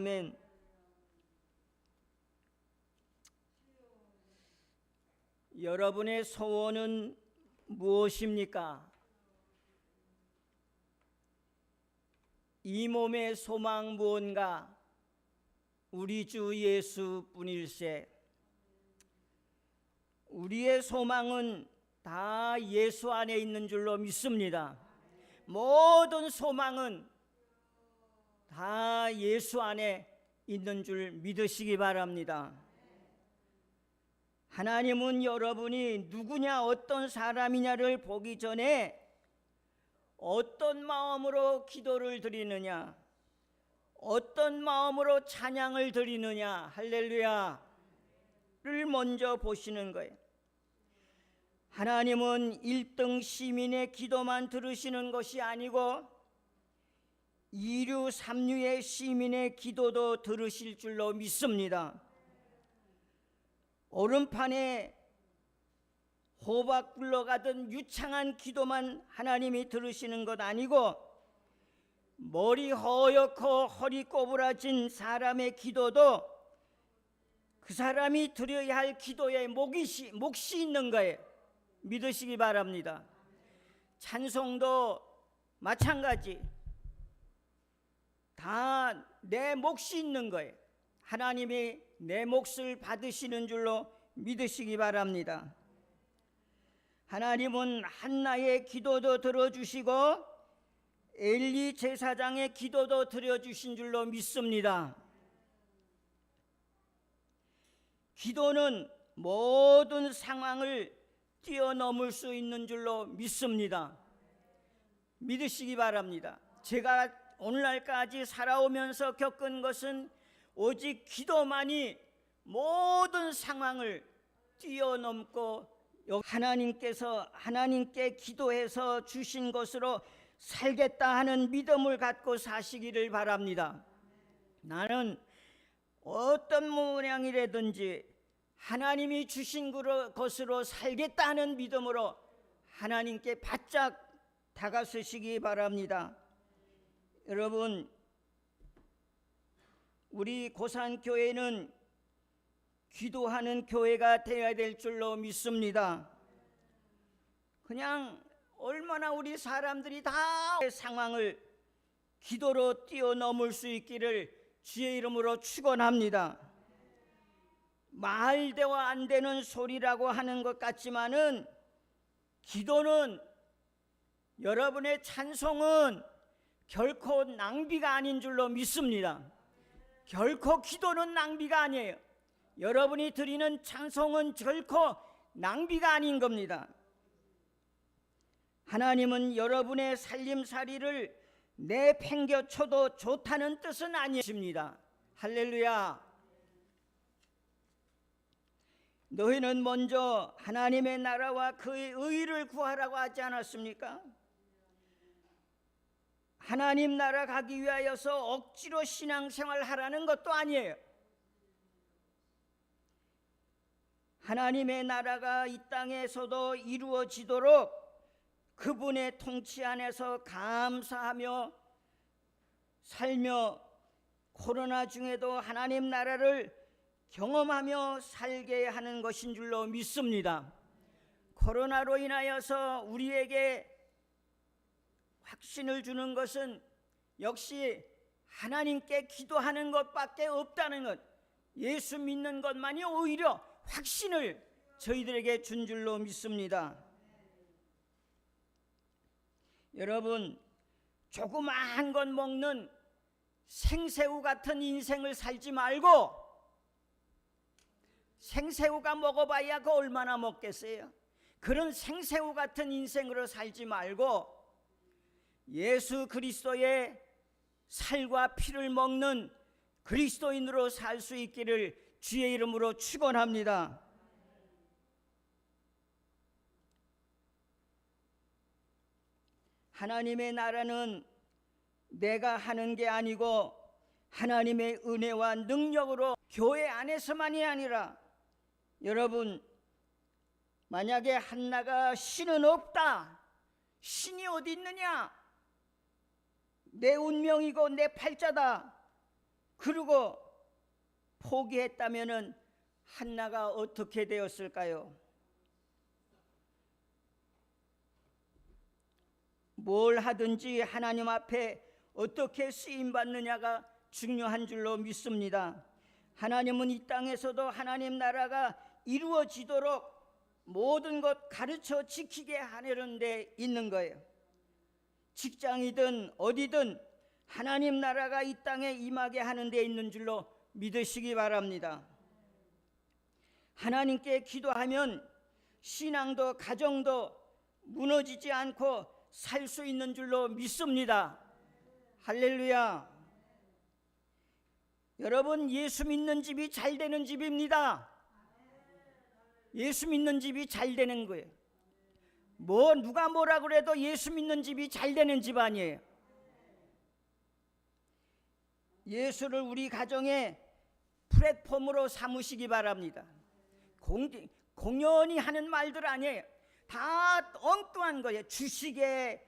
아멘. 여러분의 소원은 무엇입니까? 이 몸의 소망 무언가 우리 주 예수뿐일세. 우리의 소망은 다 예수 안에 있는 줄로 믿습니다. 모든 소망은 다 예수 안에 있는 줄 믿으시기 바랍니다. 하나님은 여러분이 누구냐 어떤 사람이냐를 보기 전에 어떤 마음으로 기도를 드리느냐 어떤 마음으로 찬양을 드리느냐 할렐루야를 먼저 보시는 거예요. 하나님은 1등 시민의 기도만 들으시는 것이 아니고 2류, 3류의 시민의 기도도 들으실 줄로 믿습니다. 오른판에 호박 굴러가던 유창한 기도만 하나님이 들으시는 것 아니고 머리 허옇고 허리 꼬부라진 사람의 기도도 그 사람이 드려야 할 기도에 몫이, 몫이 있는 거예요. 믿으시기 바랍니다. 찬송도 마찬가지. 다내 몫이 있는 거예요. 하나님이 내 몫을 받으시는 줄로 믿으시기 바랍니다. 하나님은 한나의 기도도 들어주시고 엘리 제사장의 기도도 들어주신 줄로 믿습니다. 기도는 모든 상황을 뛰어넘을 수 있는 줄로 믿습니다. 믿으시기 바랍니다. 제가 오늘날까지 살아오면서 겪은 것은 오직 기도만이 모든 상황을 뛰어넘고 하나님께서 하나님께 기도해서 주신 것으로 살겠다 하는 믿음을 갖고 사시기를 바랍니다. 나는 어떤 모양이라든지 하나님이 주신 것으로 살겠다는 믿음으로 하나님께 바짝 다가서시기 바랍니다. 여러분, 우리 고산 교회는 기도하는 교회가 되어야 될 줄로 믿습니다. 그냥 얼마나 우리 사람들이 다 상황을 기도로 뛰어넘을 수 있기를 주의 이름으로 축원합니다. 말대와 안 되는 소리라고 하는 것 같지만은 기도는 여러분의 찬송은 결코 낭비가 아닌 줄로 믿습니다. 결코 기도는 낭비가 아니에요. 여러분이 드리는 찬송은 결코 낭비가 아닌 겁니다. 하나님은 여러분의 살림살이를 내팽겨쳐도 좋다는 뜻은 아니십니다. 할렐루야. 너희는 먼저 하나님의 나라와 그의 의를 구하라고 하지 않았습니까? 하나님 나라 가기 위하여서 억지로 신앙생활 하라는 것도 아니에요. 하나님의 나라가 이 땅에서도 이루어지도록 그분의 통치 안에서 감사하며 살며 코로나 중에도 하나님 나라를 경험하며 살게 하는 것인 줄로 믿습니다. 코로나로 인하여서 우리에게 확신을 주는 것은 역시 하나님께 기도하는 것밖에 없다는 것. 예수 믿는 것만이 오히려 확신을 저희들에게 준 줄로 믿습니다. 여러분, 조그마한 것 먹는 생새우 같은 인생을 살지 말고 생새우가 먹어봐야 그 얼마나 먹겠어요? 그런 생새우 같은 인생으로 살지 말고 예수 그리스도의 살과 피를 먹는 그리스도인으로 살 수 있기를 주의 이름으로 축원합니다. 하나님의 나라는 내가 하는 게 아니고 하나님의 은혜와 능력으로 교회 안에서만이 아니라 여러분 만약에 한나가 신은 없다. 신이 어디 있느냐? 내 운명이고 내 팔자다. 그리고 포기했다면은 한나가 어떻게 되었을까요? 뭘 하든지 하나님 앞에 어떻게 쓰임 받느냐가 중요한 줄로 믿습니다. 하나님은 이 땅에서도 하나님 나라가 이루어지도록 모든 것 가르쳐 지키게 하려는 데 있는 거예요. 직장이든 어디든 하나님 나라가 이 땅에 임하게 하는 데 있는 줄로 믿으시기 바랍니다. 하나님께 기도하면 신앙도 가정도 무너지지 않고 살 수 있는 줄로 믿습니다. 할렐루야. 여러분 예수 믿는 집이 잘 되는 집입니다. 예수 믿는 집이 잘 되는 거예요. 뭐 누가 뭐라 그래도 예수 믿는 집이 잘 되는 집 아니에요. 예수를 우리 가정의 플랫폼으로 삼으시기 바랍니다. 공, 공연히 하는 말들 아니에요. 다 엉뚱한 거예요. 주식에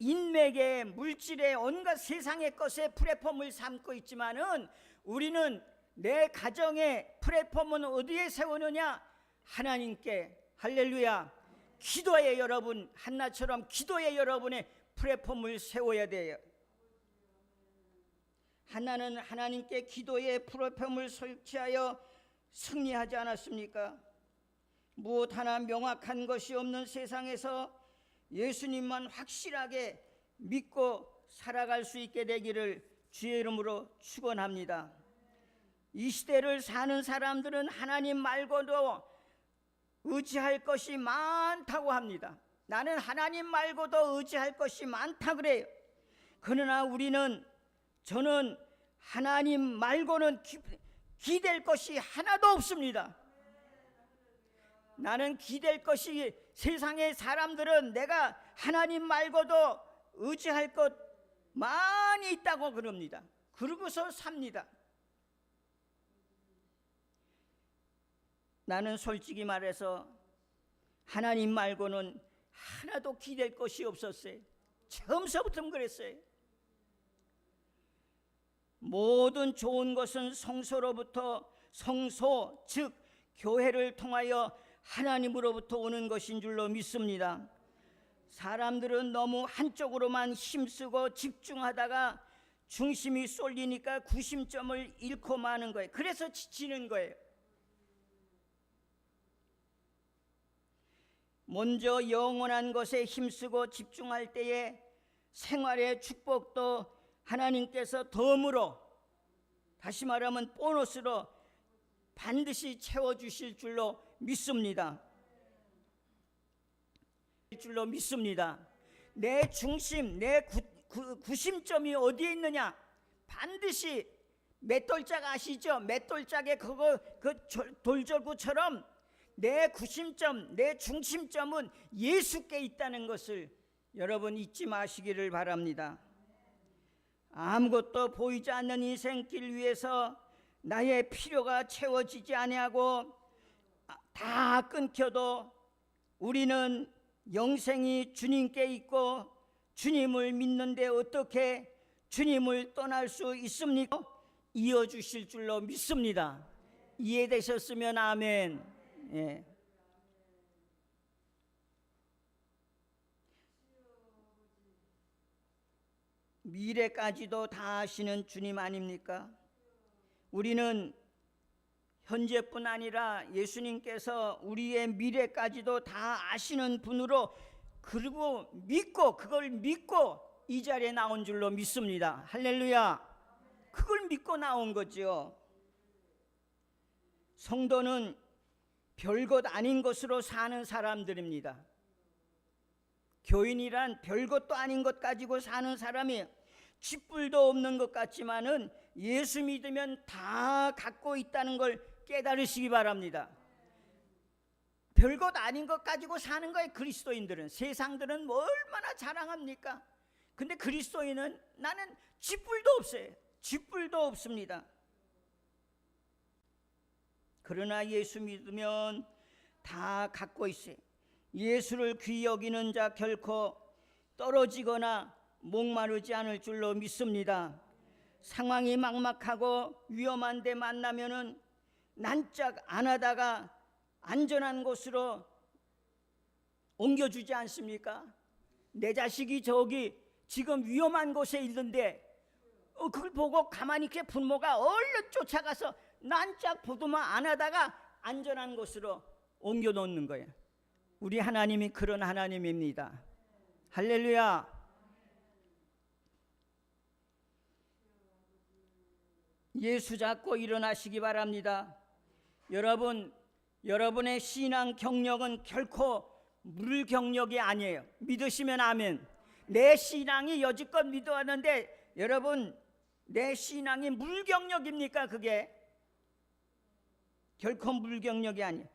인맥에 물질에 온갖 세상의 것에 플랫폼을 삼고 있지만은 우리는 내 가정의 플랫폼은 어디에 세우느냐? 하나님께 할렐루야. 기도에 여러분 한나처럼 기도에 여러분의 플랫폼을 세워야 돼요. 하나는 하나님께 기도의 플랫폼을 설치하여 승리하지 않았습니까? 무엇 하나 명확한 것이 없는 세상에서 예수님만 확실하게 믿고 살아갈 수 있게 되기를 주의 이름으로 축원합니다. 이 시대를 사는 사람들은 하나님 말고도 의지할 것이 많다고 합니다. 나는 하나님 말고도 의지할 것이 많다 그래요. 그러나 우리는 저는 하나님 말고는 기, 기댈 것이 하나도 없습니다. 나는 기댈 것이 세상의 사람들은 내가 하나님 말고도 의지할 것 많이 있다고 그럽니다. 그러고서 삽니다. 나는 솔직히 말해서 하나님 말고는 하나도 기댈 것이 없었어요. 처음서부터 그랬어요. 모든 좋은 것은 성소로부터 성소 즉 교회를 통하여 하나님으로부터 오는 것인 줄로 믿습니다. 사람들은 너무 한쪽으로만 힘쓰고 집중하다가 중심이 쏠리니까 구심점을 잃고 마는 거예요. 그래서 지치는 거예요. 먼저 영원한 것에 힘쓰고 집중할 때에 생활의 축복도 하나님께서 덤으로 다시 말하면 보너스로 반드시 채워 주실 줄로 믿습니다. 줄로 믿습니다. 내 중심, 내 구, 구, 구심점이 어디에 있느냐? 반드시 맷돌짝 아시죠? 맷돌짝에 그거 그 돌절구처럼 내 구심점, 내 중심점은 예수께 있다는 것을 여러분 잊지 마시기를 바랍니다. 아무것도 보이지 않는 인생길 위에서 나의 필요가 채워지지 아니하고 다 끊겨도 우리는 영생이 주님께 있고 주님을 믿는데 어떻게 주님을 떠날 수 있습니까? 이어 주실 줄로 믿습니다. 이해되셨으면 아멘. 예. 미래까지도 다 아시는 주님 아닙니까? 우리는 현재뿐 아니라 예수님께서 우리의 미래까지도 다 아시는 분으로 그리고 믿고 그걸 믿고 이 자리에 나온 줄로 믿습니다. 할렐루야. 그걸 믿고 나온 거죠. 성도는 별것 아닌 것으로 사는 사람들입니다. 교인이란 별것도 아닌 것 가지고 사는 사람이 쥐뿔도 없는 것 같지만은 예수 믿으면 다 갖고 있다는 걸 깨달으시기 바랍니다. 별것 아닌 것 가지고 사는 거예요. 그리스도인들은 세상들은 뭐 얼마나 자랑합니까? 근데 그리스도인은 나는 쥐뿔도 없어요. 쥐뿔도 없습니다. 그러나 예수 믿으면 다 갖고 있어요. 예수를 귀히 여기는 자 결코 떨어지거나 목마르지 않을 줄로 믿습니다. 상황이 막막하고 위험한 데 만나면은 난짝 안 하다가 안전한 곳으로 옮겨주지 않습니까? 내 자식이 저기 지금 위험한 곳에 있는데 어, 그걸 보고 가만히 이렇게 부모가 얼른 쫓아가서 난짝 보도만 안 하다가 안전한 곳으로 옮겨 놓는 거예요. 우리 하나님이 그런 하나님입니다. 할렐루야. 예수 잡고 일어나시기 바랍니다. 여러분, 여러분의 신앙 경력은 결코 물 경력이 아니에요. 믿으시면 아멘. 내 신앙이 여지껏 믿어왔는데 여러분 내 신앙이 물 경력입니까 그게? 결코 물 경력이 아니에요.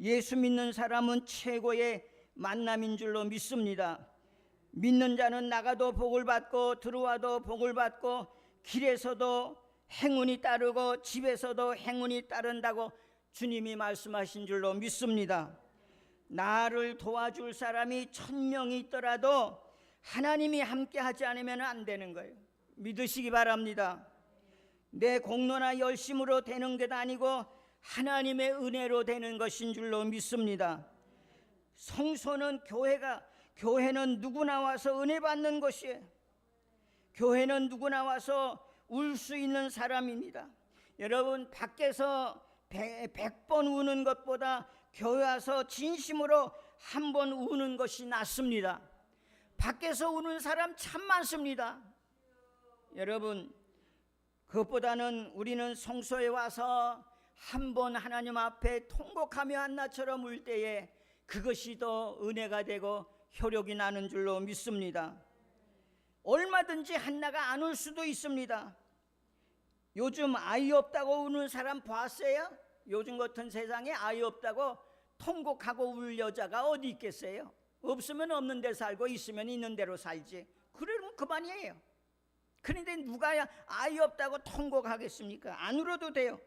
예수 믿는 사람은 최고의 만남인 줄로 믿습니다. 믿는 자는 나가도 복을 받고 들어와도 복을 받고 길에서도 행운이 따르고 집에서도 행운이 따른다고 주님이 말씀하신 줄로 믿습니다. 나를 도와줄 사람이 천 명이 있더라도 하나님이 함께 하지 않으면 안 되는 거예요. 믿으시기 바랍니다. 내 공로나 열심으로 되는 게 아니고 하나님의 은혜로 되는 것인 줄로 믿습니다. 성소는 교회가 교회는 누구나 와서 은혜 받는 것이에요. 교회는 누구나 와서 울 수 있는 사람입니다. 여러분 밖에서 백번 우는 것보다 교회 와서 진심으로 한 번 우는 것이 낫습니다. 밖에서 우는 사람 참 많습니다. 여러분 그것보다는 우리는 성소에 와서 한 번 하나님 앞에 통곡하며 한나처럼 울 때에 그것이 더 은혜가 되고 효력이 나는 줄로 믿습니다. 얼마든지 한나가 안울 수도 있습니다. 요즘 아이 없다고 우는 사람 봤어요? 요즘 같은 세상에 아이 없다고 통곡하고 울 여자가 어디 있겠어요? 없으면 없는 데 살고 있으면 있는 대로 살지. 그러면 그만이에요. 그런데 누가 아이 없다고 통곡하겠습니까? 안 울어도 돼요.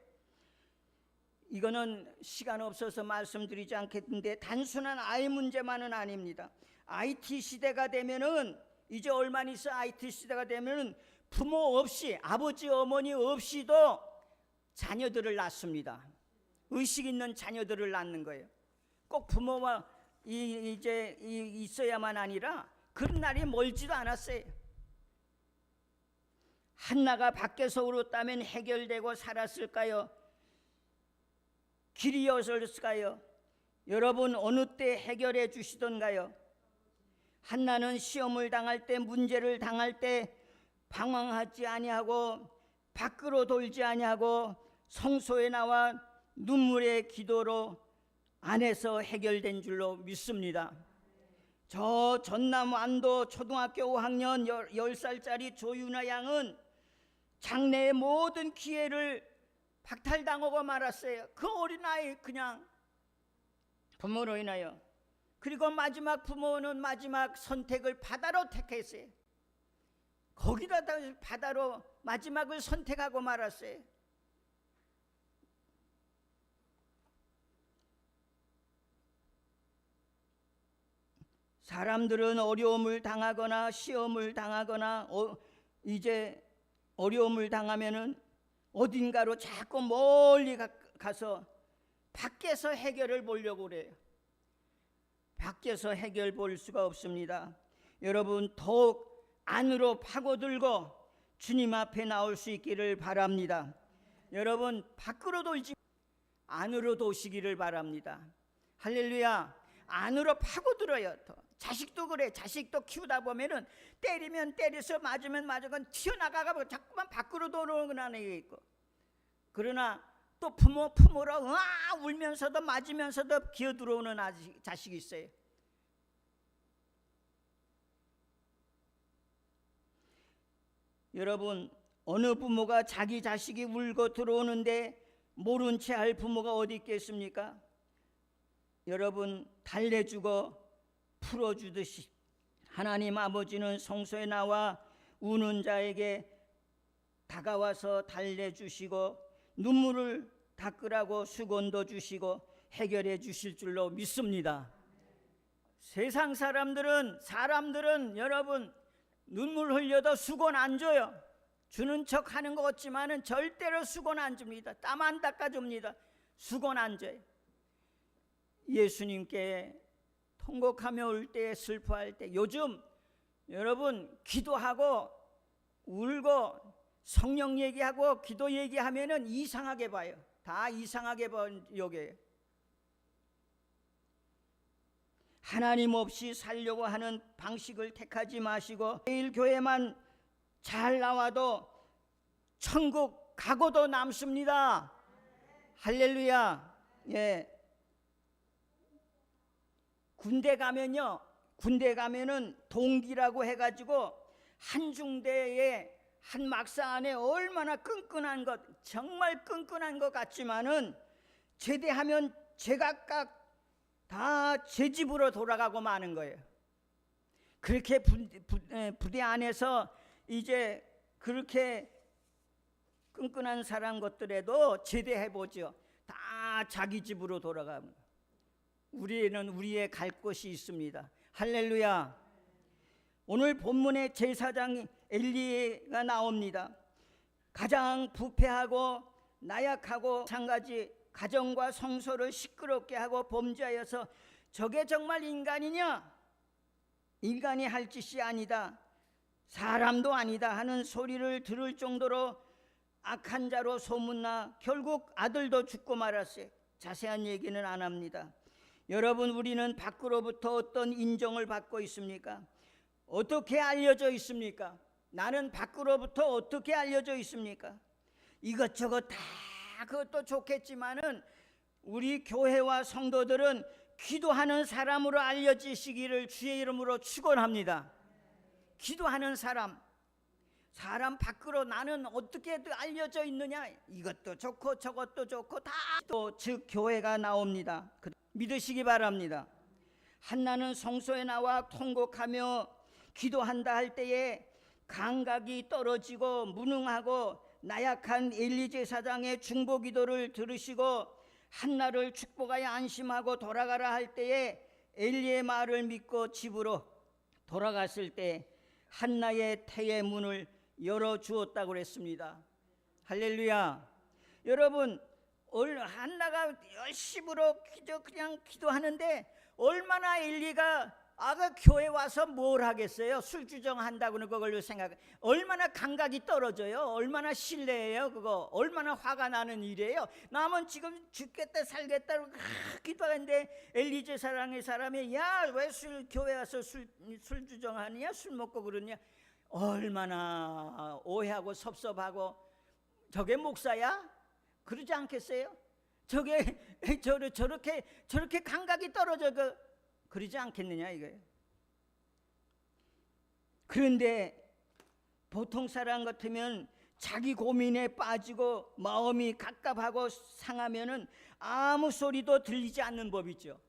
이거는 시간 없어서 말씀드리지 않겠는데 단순한 아이 문제만은 아닙니다. IT 시대가 되면은 이제 얼마 있어 IT 시대가 되면은 부모 없이 아버지 어머니 없이도 자녀들을 낳습니다. 의식 있는 자녀들을 낳는 거예요. 꼭 부모와 이, 이제 이, 있어야만 아니라 그런 날이 멀지도 않았어요. 한나가 밖에서 울었다면 해결되고 살았을까요? 길이었을까요? 여러분 어느 때 해결해 주시던가요? 한나는 시험을 당할 때 문제를 당할 때 방황하지 아니하고 밖으로 돌지 아니하고 성소에 나와 눈물의 기도로 안에서 해결된 줄로 믿습니다. 저 전남 완도 초등학교 5학년 10살짜리 조윤아 양은 장래의 모든 기회를 박탈당하고 말았어요. 그 어린아이 그냥 부모로 인하여. 그리고 마지막 부모는 마지막 선택을 바다로 택했어요. 거기다 바다로 마지막을 선택하고 말았어요. 사람들은 어려움을 당하거나 시험을 당하거나 어, 이제 어려움을 당하면은 어딘가로 자꾸 멀리 가, 가서 밖에서 해결을 보려고 그래요. 밖에서 해결 볼 수가 없습니다. 여러분 더욱 안으로 파고들고 주님 앞에 나올 수 있기를 바랍니다. 여러분 밖으로 돌지 안으로 도시기를 바랍니다. 할렐루야. 안으로 파고들어요. 더. 자식도 그래. 자식도 키우다 보면은 때리면 때려서 맞으면 맞으건 튀어나가고 자꾸만 밖으로 돌아오는 애 있고. 그러나 또 부모 품으로 와 울면서도 맞으면서도 기어 들어오는 아직 자식이 있어요. 여러분 어느 부모가 자기 자식이 울고 들어오는데 모른 채 할 부모가 어디 있겠습니까? 여러분 달래주고 풀어주듯이 하나님 아버지는 성소에 나와 우는 자에게 다가와서 달래주시고 눈물을 닦으라고 수건도 주시고 해결해 주실 줄로 믿습니다. 세상 사람들은 사람들은 여러분 눈물 흘려도 수건 안 줘요. 주는 척 하는 것 같지만은 절대로 수건 안 줍니다. 땀 안 닦아 줍니다. 수건 안 줘요. 예수님께 통곡하며 울 때, 슬퍼할 때, 요즘 여러분 기도하고 울고 성령 얘기하고 기도 얘기하면은 이상하게 봐요. 다 이상하게 본 요게. 하나님 없이 살려고 하는 방식을 택하지 마시고 매일 교회만 잘 나와도 천국 가고도 남습니다. 할렐루야. 예. 군대 가면요. 군대 가면은 동기라고 해 가지고 한 중대에 한 막사 안에 얼마나 끈끈한 것 정말 끈끈한 것 같지만은 제대하면 제각각 다 제 집으로 돌아가고 마는 거예요. 그렇게 부대 안에서 이제 그렇게 끈끈한 사람 것들에도 제대해 보죠. 다 자기 집으로 돌아갑니다. 우리는 우리의 갈 곳이 있습니다. 할렐루야. 오늘 본문의 제사장 엘리가 나옵니다. 가장 부패하고 나약하고 상가지 가정과 성소를 시끄럽게 하고 범죄하여서 저게 정말 인간이냐? 인간이 할 짓이 아니다. 사람도 아니다 하는 소리를 들을 정도로 악한 자로 소문나 결국 아들도 죽고 말았어요. 자세한 얘기는 안 합니다. 여러분 우리는 밖으로부터 어떤 인정을 받고 있습니까? 어떻게 알려져 있습니까? 나는 밖으로부터 어떻게 알려져 있습니까? 이것저것 다 그것도 좋겠지만은 우리 교회와 성도들은 기도하는 사람으로 알려지시기를 주의 이름으로 축원합니다. 기도하는 사람 사람 밖으로 나는 어떻게 알려져 있느냐 이것도 좋고 저것도 좋고 다 또 즉 교회가 나옵니다. 그- 믿으시기 바랍니다. 한나는 성소에 나와 통곡하며 기도한다 할 때에 감각이 떨어지고 무능하고 나약한 엘리 제사장의 중보 기도를 들으시고 한나를 축복하여 안심하고 돌아가라 할 때에 엘리의 말을 믿고 집으로 돌아갔을 때 한나의 태의 문을 열어 주었다고 그랬습니다. 할렐루야. 여러분 얼- 한나가 열심으로 기도 그냥 기도하는데 얼마나 엘리가 아가 교회 와서 뭘 하겠어요? 술 주정한다고 는 그걸로 생각. 얼마나 감각이 떨어져요? 얼마나 신뢰해요? 그거 얼마나 화가 나는 일이에요? 남은 지금 죽겠다 살겠다 기도하는데 엘리제 사랑의 사람이 야 왜 술 교회 와서 술, 술 주정하느냐? 술 먹고 그러냐? 얼마나 오해하고 섭섭하고 저게 목사야? 그러지 않겠어요? 저게 저, 저렇게 저렇게 감각이 떨어져 그 그러지 않겠느냐 이거예요. 그런데 보통 사람 같으면 자기 고민에 빠지고 마음이 갑갑하고 상하면은 아무 소리도 들리지 않는 법이죠.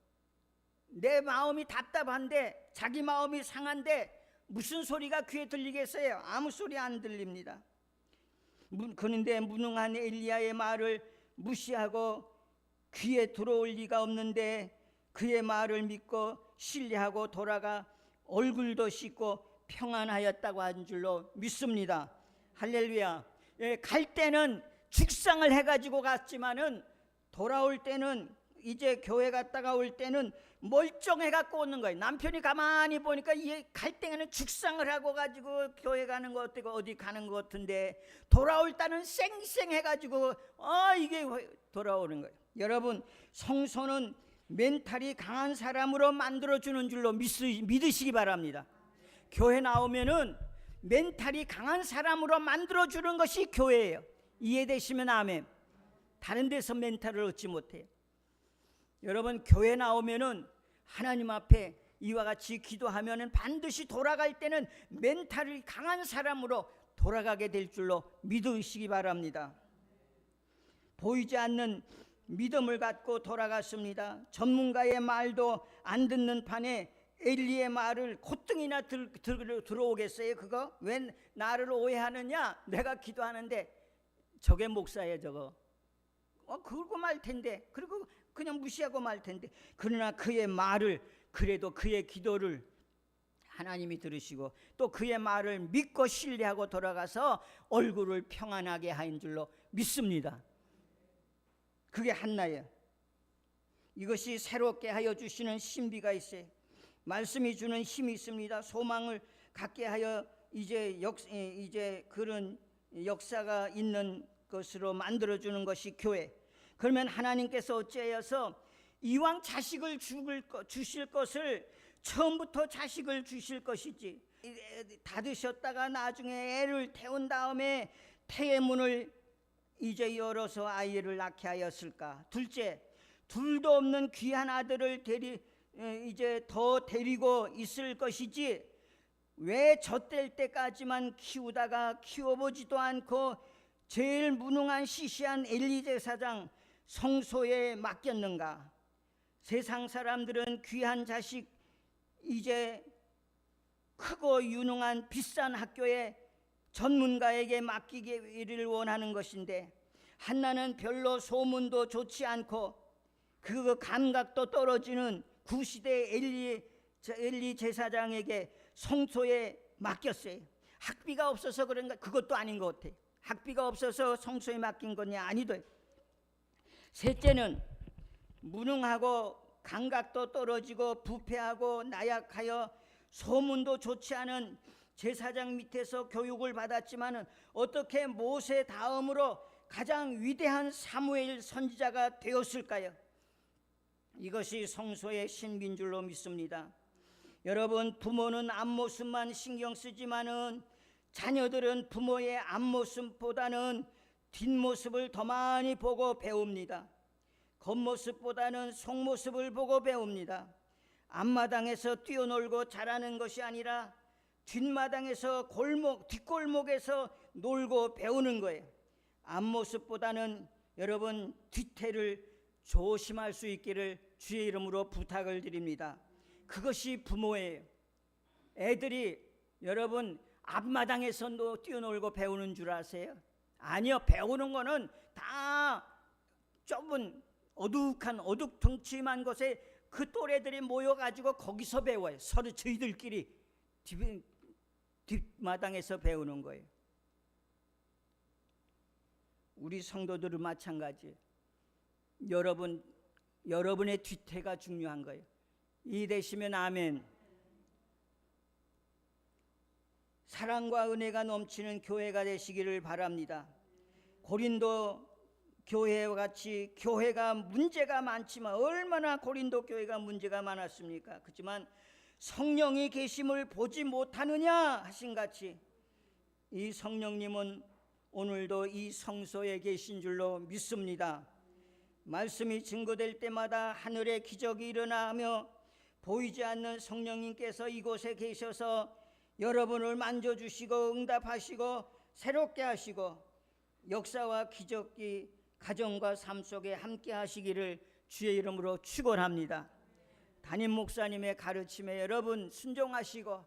내 마음이 답답한데 자기 마음이 상한데 무슨 소리가 귀에 들리겠어요? 아무 소리 안 들립니다. 무- 그런데 무능한 엘리야의 말을 무시하고 귀에 들어올 리가 없는데 그의 말을 믿고 신뢰하고 돌아가 얼굴도 씻고 평안하였다고 한 줄로 믿습니다. 할렐루야. 예, 갈 때는 죽상을 해가지고 갔지만은 돌아올 때는 이제 교회 갔다가 올 때는 멀쩡해 갖고 오는 거예요. 남편이 가만히 보니까 이갈 때는 죽상을 하고 가지고 교회 가는 거 어때고 어디 가는 것 같은데 돌아올 때는 쌩쌩해 가지고 아 이게 왜 돌아오는 거예요. 여러분 성소는 멘탈이 강한 사람으로 만들어 주는 줄로 믿으, 믿으시기 바랍니다. 교회 나오면은 멘탈이 강한 사람으로 만들어 주는 것이 교회예요. 이해되시면 아멘. 다른 데서 멘탈을 얻지 못해요. 여러분 교회 나오면은 하나님 앞에 이와 같이 기도하면은 반드시 돌아갈 때는 멘탈이 강한 사람으로 돌아가게 될 줄로 믿으시기 바랍니다. 보이지 않는 믿음을 갖고 돌아갔습니다. 전문가의 말도 안 듣는 판에 엘리의 말을 콧등이나 들, 들, 들어오겠어요? 그거 왜 나를 오해하느냐? 내가 기도하는데 저게 목사예요, 저거. 어, 그러고 말 텐데. 그리고 그냥 무시하고 말 텐데. 그러나 그의 말을 그래도 그의 기도를 하나님이 들으시고 또 그의 말을 믿고 신뢰하고 돌아가서 얼굴을 평안하게 하인 줄로 믿습니다. 그게 한나예요. 이것이 새롭게 하여 주시는 신비가 있어요. 말씀이 주는 힘이 있습니다. 소망을 갖게 하여 이제 역 이제 그런 역사가 있는 것으로 만들어 주는 것이 교회. 그러면 하나님께서 어찌하여서 이왕 자식을 거, 주실 것을 처음부터 자식을 주실 것이지 다 드셨다가 나중에 애를 태운 다음에 태의 문을 이제 열어서 아이를 낳게 하였을까? 둘째, 둘도 없는 귀한 아들을 데리 에, 이제 더 데리고 있을 것이지 왜 젖될 때까지만 키우다가 키워보지도 않고 제일 무능한 시시한 엘리 제 사장 성소에 맡겼는가? 세상 사람들은 귀한 자식 이제 크고 유능한 비싼 학교에 전문가에게 맡기기를 원하는 것인데 한나는 별로 소문도 좋지 않고 그 감각도 떨어지는 구시대 엘리 엘리 제사장에게 성소에 맡겼어요. 학비가 없어서 그런가 그것도 아닌 것 같아. 학비가 없어서 성소에 맡긴 거냐 아니돼. 셋째는 무능하고 감각도 떨어지고 부패하고 나약하여 소문도 좋지 않은 제사장 밑에서 교육을 받았지만은 어떻게 모세 다음으로 가장 위대한 사무엘 선지자가 되었을까요? 이것이 성소의 신비인 줄로 믿습니다. 여러분 부모는 앞모습만 신경 쓰지만은 자녀들은 부모의 앞모습보다는 뒷모습을 더 많이 보고 배웁니다. 겉모습보다는 속모습을 보고 배웁니다. 앞마당에서 뛰어놀고 자라는 것이 아니라 뒷마당에서 골목 뒷골목에서 놀고 배우는 거예요. 앞모습보다는 여러분 뒤태를 조심할 수 있기를 주의 이름으로 부탁을 드립니다. 그것이 부모예요. 애들이 여러분 앞마당에서 뛰어놀고 배우는 줄 아세요? 아니요. 배우는 거는 다 좁은 어둑한 어둑둥침한 곳에 그 또래들이 모여가지고 거기서 배워요. 서로 저희들끼리 뒷, 뒷마당에서 배우는 거예요. 우리 성도들은 마찬가지. 여러분 여러분의 뒤태가 중요한 거예요. 이 되시면 아멘. 사랑과 은혜가 넘치는 교회가 되시기를 바랍니다. 고린도 교회와 같이 교회가 문제가 많지만 얼마나 고린도 교회가 문제가 많았습니까? 그렇지만 성령이 계심을 보지 못하느냐 하신 같이 이 성령님은 오늘도 이 성소에 계신 줄로 믿습니다. 말씀이 증거될 때마다 하늘의 기적이 일어나며 보이지 않는 성령님께서 이곳에 계셔서 여러분을 만져주시고 응답하시고 새롭게 하시고 역사와 기적이 가정과 삶 속에 함께 하시기를 주의 이름으로 축원합니다. 담임 목사님의 가르침에 여러분 순종하시고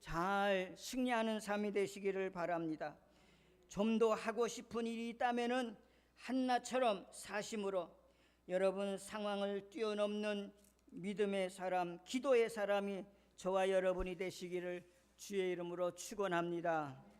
잘 승리하는 삶이 되시기를 바랍니다. 좀 더 하고 싶은 일이 있다면은 한나처럼 사심으로 여러분 상황을 뛰어넘는 믿음의 사람, 기도의 사람이 저와 여러분이 되시기를 주의 이름으로 축원합니다.